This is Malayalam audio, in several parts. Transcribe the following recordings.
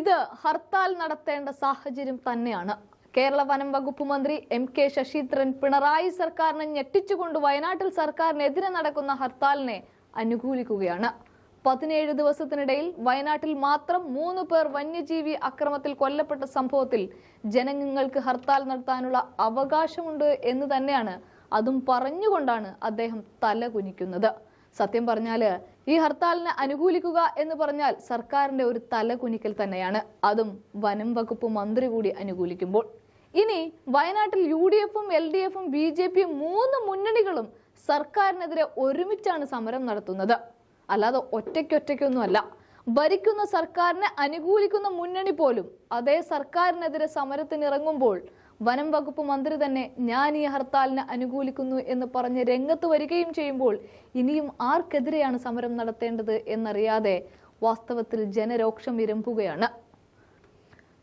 ഇത് ഹർത്താൽ നടത്തേണ്ട സാഹചര്യം തന്നെയാണ്. കേരള വനം വകുപ്പ് മന്ത്രി എം കെ ശശീന്ദ്രൻ പിണറായി സർക്കാരിനെ ഞെട്ടിച്ചുകൊണ്ട് വയനാട്ടിൽ സർക്കാരിനെതിരെ നടക്കുന്ന ഹർത്താലിനെ അനുകൂലിക്കുകയാണ്. പതിനേഴ് ദിവസത്തിനിടയിൽ വയനാട്ടിൽ മാത്രം മൂന്ന് പേർ വന്യജീവി അക്രമത്തിൽ കൊല്ലപ്പെട്ട സംഭവത്തിൽ ജനങ്ങൾക്ക് ഹർത്താൽ നടത്താനുള്ള അവകാശമുണ്ട് എന്ന് തന്നെയാണ് അതും പറഞ്ഞുകൊണ്ടാണ് അദ്ദേഹം തല കുനിക്കുന്നത് സത്യം പറഞ്ഞാൽ ഈ ഹർത്താലിനെ അനുകൂലിക്കുക എന്ന് പറഞ്ഞാൽ സർക്കാരിന്റെ ഒരു തലകുനിക്കൽ തന്നെയാണ്. അതും വനം വകുപ്പ് മന്ത്രി കൂടി അനുകൂലിക്കുമ്പോൾ. ഇനി വയനാട്ടിൽ യു ഡി എഫും എൽ ഡി എഫും ബി ജെ പിയും മൂന്ന് മുന്നണികളും സർക്കാരിനെതിരെ ഒരുമിച്ചാണ് സമരം നടത്തുന്നത്. അല്ലാതെ ഒറ്റയ്ക്കൊറ്റയ്ക്കൊന്നുമല്ല. ഭരിക്കുന്ന സർക്കാരിനെ അനുകൂലിക്കുന്ന മുന്നണി പോലും അതേ സർക്കാരിനെതിരെ സമരത്തിന് ഇറങ്ങുമ്പോൾ വനം വകുപ്പ് മന്ത്രി തന്നെ ഞാൻ ഈ ഹർത്താലിനെ അനുകൂലിക്കുന്നു എന്ന് പറഞ്ഞ് രംഗത്ത് വരികയും ചെയ്യുമ്പോൾ ഇനിയും ആർക്കെതിരെയാണ് സമരം നടത്തേണ്ടത് എന്നറിയാതെ വാസ്തവത്തിൽ ജനരോക്ഷം ഇരമ്പുകയാണ്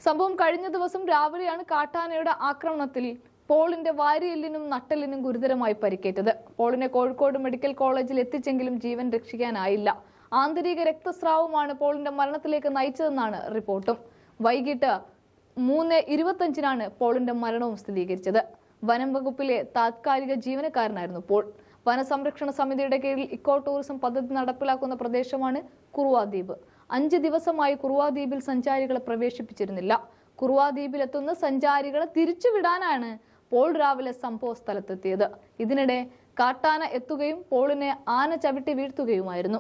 സംഭവം കഴിഞ്ഞ ദിവസം രാവിലെയാണ് കാട്ടാനയുടെ ആക്രമണത്തിൽ പോളിന്റെ വാരിയെല്ലിനും നട്ടെല്ലിനും ഗുരുതരമായി പരിക്കേറ്റത്. പോളിനെ കോഴിക്കോട് മെഡിക്കൽ കോളേജിൽ എത്തിച്ചെങ്കിലും ജീവൻ രക്ഷിക്കാനായില്ല. ആന്തരിക രക്തസ്രാവമാണ് പോളിന്റെ മരണത്തിലേക്ക് നയിച്ചതെന്നാണ് റിപ്പോർട്ടും. വൈകിട്ട് മൂന്ന് ഇരുപത്തഞ്ചിനാണ് പോളിന്റെ മരണവും സ്ഥിരീകരിച്ചത്. വനം വകുപ്പിലെ താത്കാലിക ജീവനക്കാരനായിരുന്നു പോൾ. വനസംരക്ഷണ സമിതിയുടെ കീഴിൽ ഇക്കോ ടൂറിസം പദ്ധതി നടപ്പിലാക്കുന്ന പ്രദേശമാണ് കുറുവാദ്വീപ്. അഞ്ച് ദിവസമായി കുറുവാദ്വീപിൽ സഞ്ചാരികളെ പ്രവേശിപ്പിച്ചിരുന്നില്ല. കുറുവാദ്വീപിൽ എത്തുന്ന സഞ്ചാരികളെ തിരിച്ചുവിടാനാണ് പോൾ രാവിലെ സംഭവ സ്ഥലത്തെത്തിയത്. ഇതിനിടെ കാട്ടാന എത്തുകയും പോളിനെ ആന ചവിട്ടി വീഴ്ത്തുകയുമായിരുന്നു.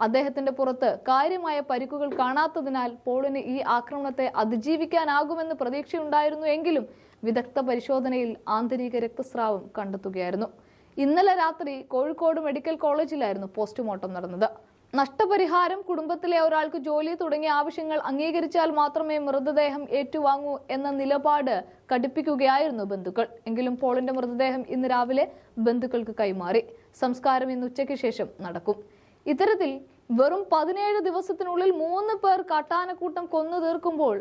അദ്ദേഹത്തിന്റെ പുറത്ത് കാര്യമായ പരിക്കുകൾ കാണാത്തതിനാൽ പോളിന് ഈ ആക്രമണത്തെ അതിജീവിക്കാനാകുമെന്ന് പ്രതീക്ഷയുണ്ടായിരുന്നു എങ്കിലും വിദഗ്ധ പരിശോധനയിൽ ആന്തരിക രക്തസ്രാവം കണ്ടെത്തുകയായിരുന്നു. ഇന്നലെ രാത്രി കോഴിക്കോട് മെഡിക്കൽ കോളേജിലായിരുന്നു പോസ്റ്റ്മോർട്ടം നടന്നത്. നഷ്ടപരിഹാരം കുടുംബത്തിലെ ഒരാൾക്ക് ജോലി തുടങ്ങിയ ആവശ്യങ്ങൾ അംഗീകരിച്ചാൽ മാത്രമേ മൃതദേഹം ഏറ്റുവാങ്ങൂ എന്ന നിലപാട് കടുപ്പിക്കുകയായിരുന്നു ബന്ധുക്കൾ. എങ്കിലും പോളിന്റെ മൃതദേഹം ഇന്ന് രാവിലെ ബന്ധുക്കൾക്ക് കൈമാറി. സംസ്കാരം ഇന്ന് ഉച്ചയ്ക്ക് ശേഷം നടക്കും. ഇത്തരത്തിൽ വെറും പതിനേഴ് ദിവസത്തിനുള്ളിൽ മൂന്ന് പേർ കാട്ടാനക്കൂട്ടം കൊന്നു തീർക്കുമ്പോൾ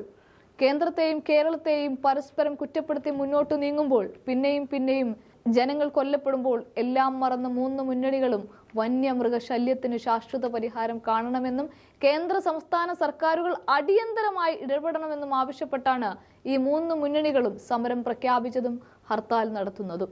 കേന്ദ്രത്തെയും കേരളത്തെയും പരസ്പരം കുറ്റപ്പെടുത്തി മുന്നോട്ട് നീങ്ങുമ്പോൾ പിന്നെയും പിന്നെയും ജനങ്ങൾ കൊല്ലപ്പെടുമ്പോൾ എല്ലാം മറന്ന മൂന്ന് മുന്നണികളും വന്യമൃഗശല്യത്തിന് ശാശ്വത പരിഹാരം കാണണമെന്നും കേന്ദ്ര സംസ്ഥാന സർക്കാരുകൾ അടിയന്തരമായി ഇടപെടണമെന്നും ആവശ്യപ്പെട്ടാണ് ഈ മൂന്ന് മുന്നണികളും സമരം പ്രഖ്യാപിച്ചതും ഹർത്താൽ നടത്തുന്നതും.